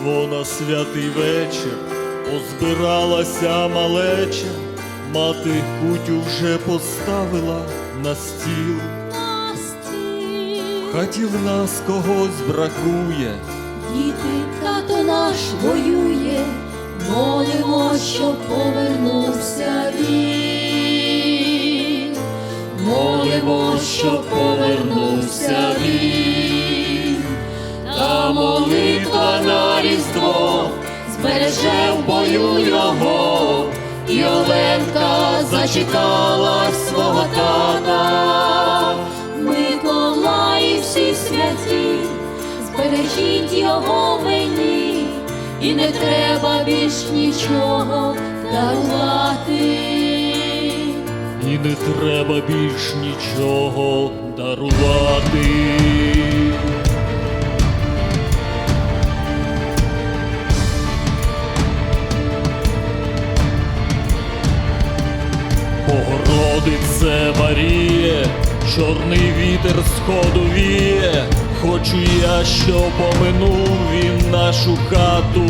Різдво на святий вечір позбиралася малеча, мати кутю вже поставила на стіл. В хаті в нас когось бракує, Діти, тато наш воює, молимо, щоб повернувся він. Молимо, щоб повернувся він. Збереже в бою його, і Оленка зачекала свого тата. Миколаї всі святі, збережіть його мені, і не треба більш нічого дарувати. і не треба більш нічого дарувати. Чорний вітер сходу віє, хочу я, щоб поминув він нашу хату.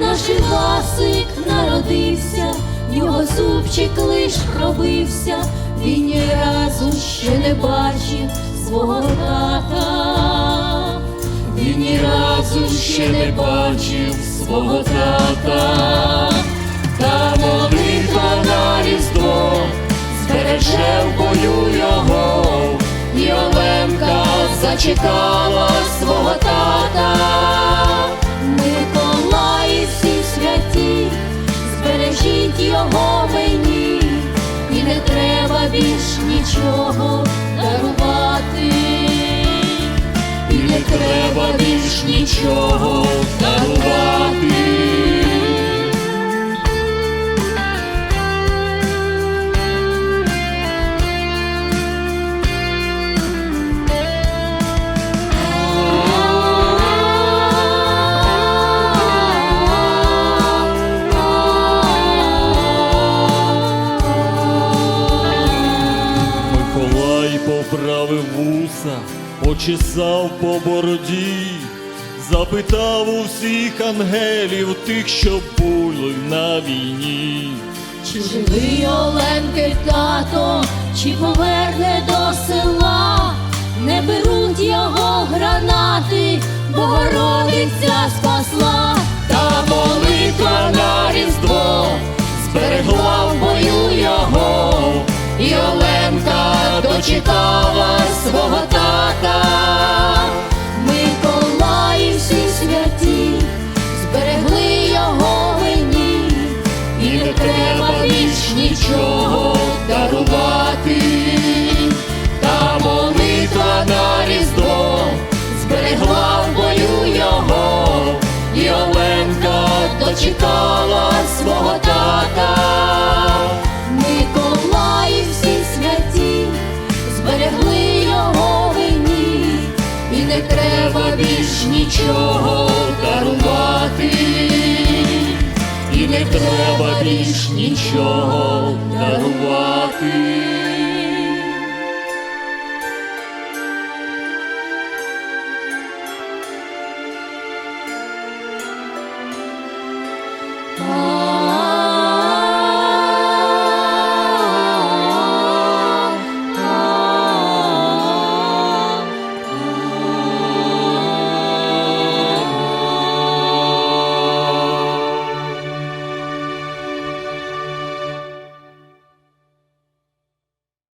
Наш Івасик народився, в нього зубчик лиш пробився, він ні разу ще не бачив свого тата. Він ні разу ще не бачив свого тата. Та різдво збереже в бою його, і зачекала свого тата. Миколаї всі святі, збережіть його мені, і не треба більш нічого дарувати, і не треба більш нічого поправив вуса, почесав по бороді, запитав у всіх ангелів тих, що були на війні. Чи живий Оленки тато, чи поверне до села, не беруть його гранати, Богородиця спасла, дарувати, та молитва на різдво зберегла в бою його, і Оленка дочекала свого тата. Миколаї всі святі, зберегли його мені, і не треба більш нічого не треба більш нічого дарувати.